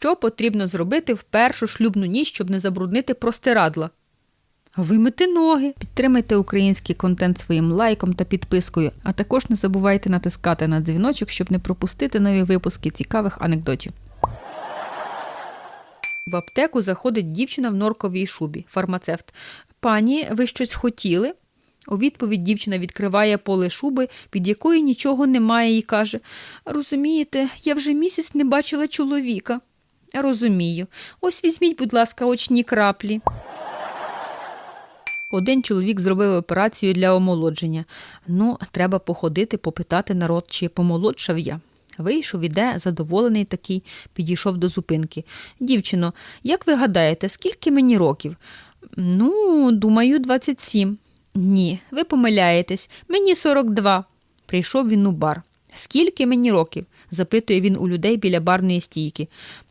Що потрібно зробити в першу шлюбну ніч, щоб не забруднити простирадла? Вимити ноги, підтримайте український контент своїм лайком та підпискою, а також не забувайте натискати на дзвіночок, щоб не пропустити нові випуски цікавих анекдотів. В аптеку заходить дівчина в норковій шубі, фармацевт. Пані, ви щось хотіли? У відповідь дівчина відкриває поле шуби, під якою нічого немає, і каже: Розумієте, я вже місяць не бачила чоловіка. Розумію. Ось візьміть, будь ласка, очні краплі. Один чоловік зробив операцію для омолодження. Ну, треба походити, попитати народ, чи помолодшав я. Вийшов, іде, задоволений такий, підійшов до зупинки. Дівчино, як ви гадаєте, скільки мені років? Ну, думаю, 27. Ні, ви помиляєтесь, мені 42. Прийшов він у бар. Скільки мені років? запитує він у людей біля барної стійки.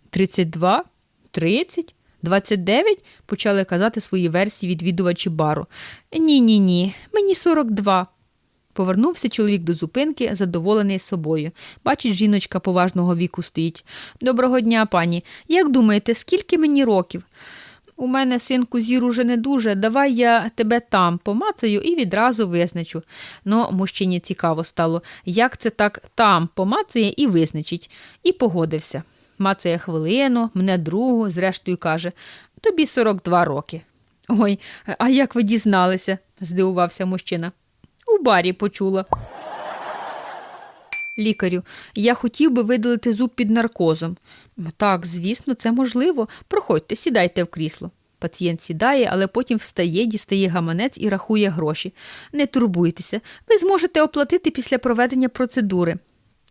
32? 30? 29? почали казати свої версії відвідувачі бару. Ні, ні, ні, мені 42. Повернувся чоловік до зупинки, задоволений собою. Бачить, жіночка поважного віку стоїть. Доброго дня, пані. Як думаєте, скільки мені років? У мене, синку, зір уже не дуже. Давай я тебе там помацаю і відразу визначу. Ну, мужчині цікаво стало, як це так там помацає і визначить. І погодився. Мацає хвилину, мене другу, зрештою каже: тобі 42 роки. Ой, а як ви дізналися? здивувався мужчина. У барі почула. Лікарю, я хотів би видалити зуб під наркозом. Так, звісно, це можливо. Проходьте, сідайте в крісло. Пацієнт сідає, але потім встає, дістає гаманець і рахує гроші. Не турбуйтеся, ви зможете оплатити після проведення процедури.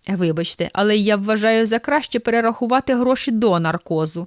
Вибачте, але я вважаю за краще перерахувати гроші до наркозу.